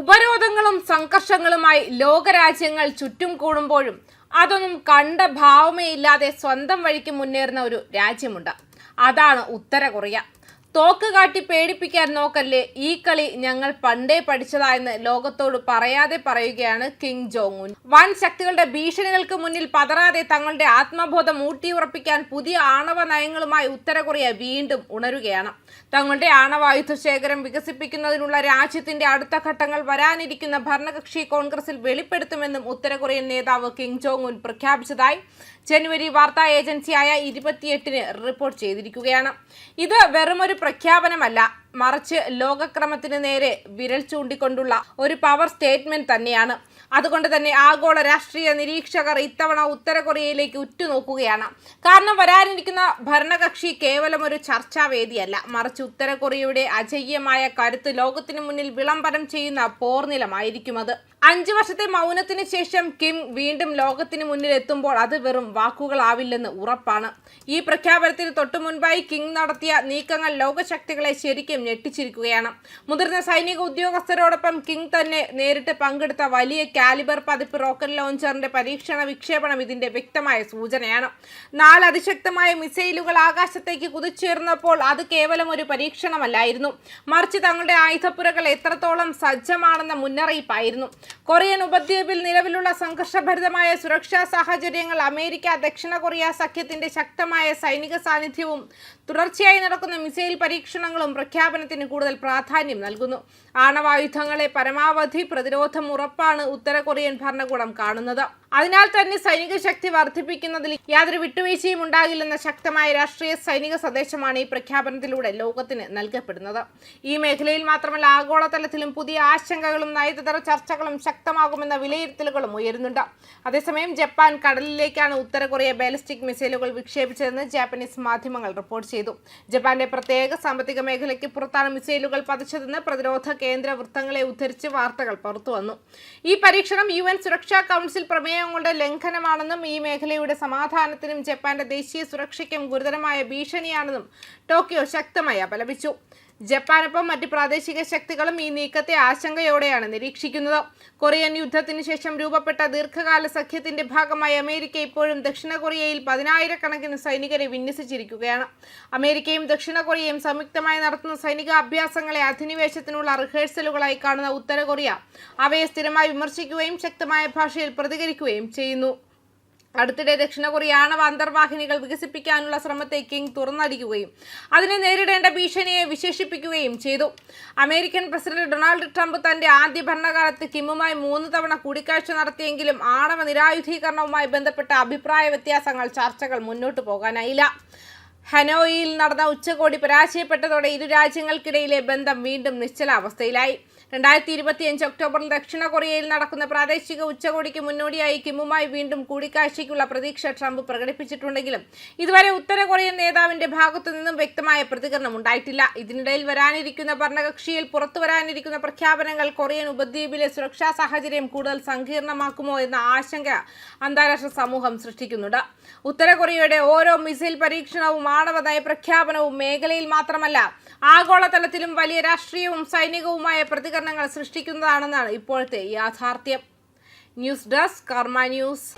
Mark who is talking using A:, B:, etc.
A: ഉപരോധങ്ങളും സംഘർഷങ്ങളുമായി ലോകരാജ്യങ്ങൾ ചുറ്റും കൂടുമ്പോഴും അതൊന്നും കണ്ട ഭാവമേ ഇല്ലാതെ സ്വന്തം വഴിക്ക് മുന്നേറുന്ന ഒരു രാജ്യമുണ്ട്. അതാണ് ഉത്തര കൊറിയ. തോക്ക് കാട്ടി പേടിപ്പിക്കാൻ നോക്കല്ലേ? ഈ കളി ഞങ്ങൾ പണ്ടേ പഠിച്ചതായെന്ന് ലോകത്തോട് പറയാതെ പറയുകയാണ് കിങ് ജോങ് ഉൻ വൻ ശക്തികളുടെ ഭീഷണികൾക്ക് മുന്നിൽ പതറാതെ തങ്ങളുടെ ആത്മബോധം ഊട്ടിയുറപ്പിക്കാൻ പുതിയ ആണവ നയങ്ങളുമായി ഉത്തര കൊറിയ വീണ്ടും ഉണരുകയാണ്. തങ്ങളുടെ ആണവായുധ ശേഖരം വികസിപ്പിക്കുന്നതിനുള്ള രാജ്യത്തിന്റെ അടുത്ത ഘട്ടങ്ങൾ വരാനിരിക്കുന്ന ഭരണകക്ഷി കോൺഗ്രസിൽ വെളിപ്പെടുത്തുമെന്നും ഉത്തര കൊറിയൻ നേതാവ് കിങ് ജോങ് ഉൻ പ്രഖ്യാപിച്ചതായി ജനുവരി വാർത്താ ഏജൻസിയായ ഇരുപത്തിയെട്ടിന് റിപ്പോർട്ട് ചെയ്തിരിക്കുകയാണ്. ഇത് വെറുമൊരു പ്രഖ്യാപനമല്ല. മറിച്ച് ലോകക്രമത്തിന് നേരെ വിരൽ ചൂണ്ടിക്കൊണ്ടുള്ള ഒരു പവർ സ്റ്റേറ്റ്മെന്റ് തന്നെയാണ്. അതുകൊണ്ട് തന്നെ ആഗോള രാഷ്ട്രീയ നിരീക്ഷകർ ഇത്തവണ ഉത്തര കൊറിയയിലേക്ക് ഉറ്റുനോക്കുകയാണ്. കാരണം വരാനിരിക്കുന്ന ഭരണകക്ഷി കേവലം ഒരു ചർച്ചാവേദിയല്ല. മറിച്ച് ഉത്തര കൊറിയയുടെ അജയ്യമായ കരുത്ത് ലോകത്തിന് മുന്നിൽ വിളംബരം ചെയ്യുന്ന പോർനിലമായിരിക്കും അത് അഞ്ചു വർഷത്തെ മൗനത്തിന് ശേഷം കിം വീണ്ടും ലോകത്തിന് മുന്നിൽ എത്തുമ്പോൾ അത് വെറും വാക്കുകളാവില്ലെന്ന് ഉറപ്പാണ്. ഈ പ്രഖ്യാപനത്തിന് തൊട്ടു മുൻപായി കിങ് നടത്തിയ നീക്കങ്ങൾ ലോകശക്തികളെ ശരിക്കും ഞെട്ടിച്ചിരിക്കുകയാണ്. മുതിർന്ന സൈനിക ഉദ്യോഗസ്ഥരോടൊപ്പം കിങ് തന്നെ നേരിട്ട് പങ്കെടുത്ത വലിയ കാലിബർ പതിപ്പ് റോക്കറ്റ് ലോഞ്ചറിന്റെ പരീക്ഷണ വിക്ഷേപണം ഇതിന്റെ വ്യക്തമായ സൂചനയാണ്. നാല് അതിശക്തമായ മിസൈലുകൾ ആകാശത്തേക്ക് കുതിച്ചേർന്നപ്പോൾ അത് കേവലം ഒരു പരീക്ഷണമല്ലായിരുന്നു. മറിച്ച് തങ്ങളുടെ ആയുധപ്പുരകൾ എത്രത്തോളം സജ്ജമാണെന്ന മുന്നറിയിപ്പായിരുന്നു. കൊറിയൻ ഉപദ്വീപിൽ നിലവിലുള്ള സംഘർഷഭരിതമായ സുരക്ഷാ സാഹചര്യങ്ങൾ അമേരിക്ക ദക്ഷിണ കൊറിയ സഖ്യത്തിന്റെ ശക്തമായ സൈനിക സാന്നിധ്യവും തുടർച്ചയായി നടക്കുന്ന മിസൈൽ പരീക്ഷണങ്ങളും പ്രഖ്യാപനത്തിന് കൂടുതൽ പ്രാധാന്യം നൽകുന്നു. ആണവായുധങ്ങളെ പരമാവധി പ്രതിരോധം ഉറപ്പാണ് ഉത്തര കൊറിയൻ ഭരണകൂടം കാണുന്നത്. അതിനാൽ തന്നെ സൈനിക ശക്തി വർദ്ധിപ്പിക്കുന്നതിൽ യാതൊരു വിട്ടുവീഴ്ചയും ഉണ്ടാകില്ലെന്ന ശക്തമായ രാഷ്ട്രീയ സൈനിക സന്ദേശമാണ് ഈ പ്രഖ്യാപനത്തിലൂടെ ലോകത്തിന് നൽകപ്പെടുന്നത്. ഈ മേഖലയിൽ മാത്രമല്ല ആഗോളതലത്തിലും പുതിയ ആശങ്കകളും നയതന്ത്ര ചർച്ചകളും ശക്തമാകുമെന്ന വിലയിരുത്തലുകളും ഉയരുന്നുണ്ട്. അതേസമയം ജപ്പാൻ കടലിലേക്കാണ് ഉത്തര കൊറിയ ബാലിസ്റ്റിക് മിസൈലുകൾ വിക്ഷേപിച്ചതെന്ന് ജാപ്പനീസ് മാധ്യമങ്ങൾ റിപ്പോർട്ട് ചെയ്തു. ജപ്പാന്റെ പ്രത്യേക സാമ്പത്തിക മേഖലയ്ക്ക് പുറത്താണ് മിസൈലുകൾ പതിച്ചതെന്ന് പ്രതിരോധ കേന്ദ്ര വൃത്തങ്ങളെ ഉദ്ധരിച്ച് വാർത്തകൾ പുറത്തുവന്നു. ഈ പരീക്ഷണം യു സുരക്ഷാ കൗൺസിൽ പ്രമേയങ്ങളുടെ ലംഘനമാണെന്നും ഈ മേഖലയുടെ സമാധാനത്തിനും ജപ്പാന്റെ ദേശീയ സുരക്ഷയ്ക്കും ഗുരുതരമായ ഭീഷണിയാണെന്നും ടോക്കിയോ ശക്തമായി അപലപിച്ചു. ജപ്പാനൊപ്പം മറ്റ് പ്രാദേശിക ശക്തികളും ഈ നീക്കത്തെ ആശങ്കയോടെയാണ് നിരീക്ഷിക്കുന്നത്. കൊറിയൻ യുദ്ധത്തിന് ശേഷം രൂപപ്പെട്ട ദീർഘകാല സഖ്യത്തിന്റെ ഭാഗമായി അമേരിക്ക ഇപ്പോഴും ദക്ഷിണ കൊറിയയിൽ പതിനായിരക്കണക്കിന് സൈനികരെ വിന്യസിച്ചിരിക്കുകയാണ്. അമേരിക്കയും ദക്ഷിണ കൊറിയയും സംയുക്തമായി നടത്തുന്ന സൈനിക അഭ്യാസങ്ങളെ അധിനിവേശത്തിനുള്ള റിഹേഴ്സലുകളായി കാണുന്ന ഉത്തര കൊറിയ അവയെ സ്ഥിരമായി വിമർശിക്കുകയും ശക്തമായ ഭാഷയിൽ പ്രതികരിക്കുകയും ചെയ്യുന്നു. അടുത്തിടെ ദക്ഷിണ കൊറിയ ആണവ അന്തർവാഹിനികൾ വികസിപ്പിക്കാനുള്ള ശ്രമത്തെ കിങ് തുറന്നടിക്കുകയും അതിനെ നേരിടേണ്ട ഭീഷണിയെ വിശേഷിപ്പിക്കുകയും ചെയ്തു. അമേരിക്കൻ പ്രസിഡന്റ് ഡൊണാൾഡ് ട്രംപ് തന്റെ ആദ്യ ഭരണകാലത്ത് കിമ്മുമായി മൂന്ന് തവണ കൂടിക്കാഴ്ച നടത്തിയെങ്കിലും ആണവ നിരായുധീകരണവുമായി ബന്ധപ്പെട്ട അഭിപ്രായ വ്യത്യാസങ്ങൾ ചർച്ചകൾ മുന്നോട്ടു പോകാനായില്ല. ഹനോയിൽ നടന്ന ഉച്ചകോടി പരാജയപ്പെട്ടതോടെ ഇരു രാജ്യങ്ങൾക്കിടയിലെ ബന്ധം വീണ്ടും നിശ്ചലാവസ്ഥയിലായി. രണ്ടായിരത്തി ഇരുപത്തിയഞ്ച് ഒക്ടോബറിൽ ദക്ഷിണ കൊറിയയിൽ നടക്കുന്ന പ്രാദേശിക ഉച്ചകോടിക്ക് മുന്നോടിയായി കിമ്മുമായി വീണ്ടും കൂടിക്കാഴ്ചയ്ക്കുള്ള പ്രതീക്ഷ ട്രംപ് പ്രകടിപ്പിച്ചിട്ടുണ്ടെങ്കിലും ഇതുവരെ ഉത്തര കൊറിയൻ നേതാവിന്റെ ഭാഗത്തു നിന്നും വ്യക്തമായ പ്രതികരണം ഉണ്ടായിട്ടില്ല. ഇതിനിടയിൽ വരാനിരിക്കുന്ന ഭരണകക്ഷിയിൽ പുറത്തു വരാനിരിക്കുന്ന പ്രഖ്യാപനങ്ങൾ കൊറിയൻ ഉപദ്വീപിലെ സുരക്ഷാ സാഹചര്യം കൂടുതൽ സങ്കീർണമാക്കുമോ എന്ന ആശങ്ക അന്താരാഷ്ട്ര സമൂഹം സൃഷ്ടിക്കുന്നുണ്ട്. ഉത്തര കൊറിയയുടെ ഓരോ മിസൈൽ പരീക്ഷണവും ആണവ നയപ്രഖ്യാപനവും മേഖലയിൽ മാത്രമല്ല ആഗോളതലത്തിലും വലിയ രാഷ്ട്രീയവും സൈനികവുമായ പ്രതികരണങ്ങൾ സൃഷ്ടിക്കുന്നതാണെന്നാണ് ഇപ്പോഴത്തെ യാഥാർത്ഥ്യം. News desk Karma news.